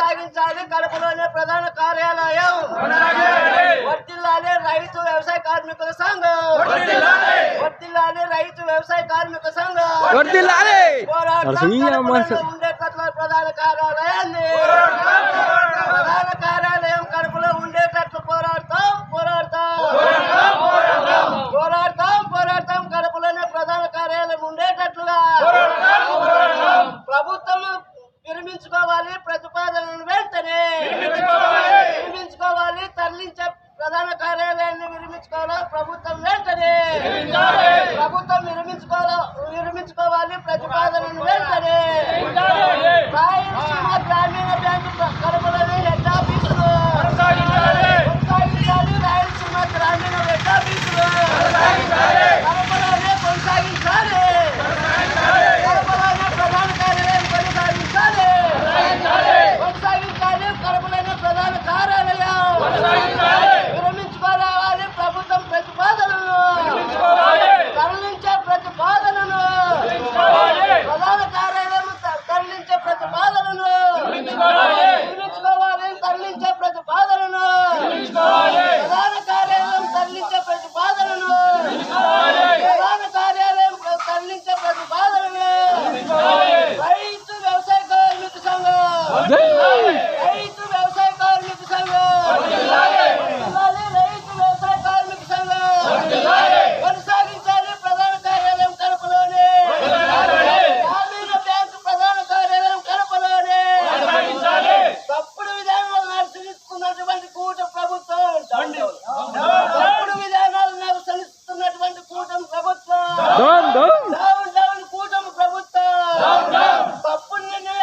సాగించాలి కడపలోని ప్రధాన కార్యాలయం. వర్తిల్లాలి రైతు వ్యవసాయ కార్మికుల సంఘం. వర్తిల్లాలి రైతు వ్యవసాయ కార్మికుల సంఘం. పోరాటం ప్రధాన కార్యాలయాన్ని నిర్మించుకోవాలా? ప్రభుత్వం వెంటనే. ప్రభుత్వం నిర్మించుకోవాలా? నిర్మించుకోవాలి. ప్రతిపాదనను వెంటనే. వ్యవసాయ కార్మిక సంఘం. రైతు వ్యవసాయ కార్మిక సంఘం. కొనసాగించాలి ప్రధాన కార్యాలయం కడపలోనే. గ్రామీణ బ్యాంకు ప్రధాన కార్యాలయం కడపలోనే. తప్పుడు విధానంలో నడుచుకున్నటువంటి కూట